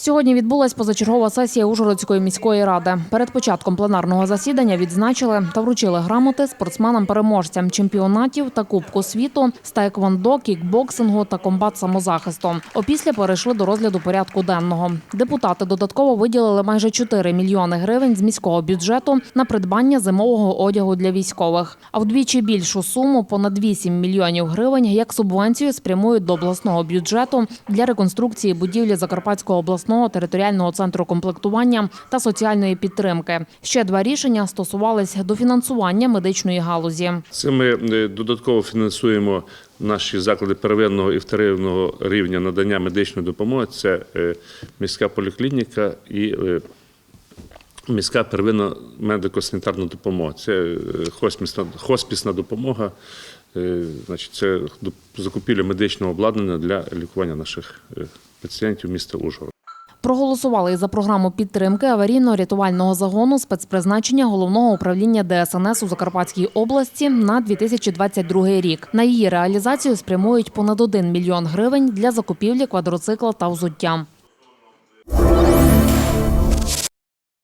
Сьогодні відбулась позачергова сесія Ужгородської міської ради. Перед початком пленарного засідання відзначили та вручили грамоти спортсменам-переможцям чемпіонатів та Кубку світу з таеквондо, кікбоксингу та комбат самозахисту. Опісля перейшли до розгляду порядку денного. Депутати додатково виділили майже 4 мільйони гривень з міського бюджету на придбання зимового одягу для військових. А вдвічі більшу суму понад 8 мільйонів гривень як субвенцію спрямують до обласного бюджету для реконструкції будівлі Закарпатського обласного територіального центру комплектування та соціальної підтримки. Ще два рішення стосувались дофінансування медичної галузі. Це ми е, додатково фінансуємо наші заклади первинного і вторинного рівня надання медичної допомоги. Це е, міська поліклініка і е, міська первинна медико-санітарна допомога. Це хоспісна, хоспісна допомога. Значить, це закупівля медичного обладнання для лікування наших пацієнтів міста Ужгород. Проголосували і за програму підтримки аварійно-рятувального загону спецпризначення головного управління ДСНС у Закарпатській області на 2022 рік. На її реалізацію спрямують понад 1 мільйон гривень для закупівлі квадроцикла та взуття.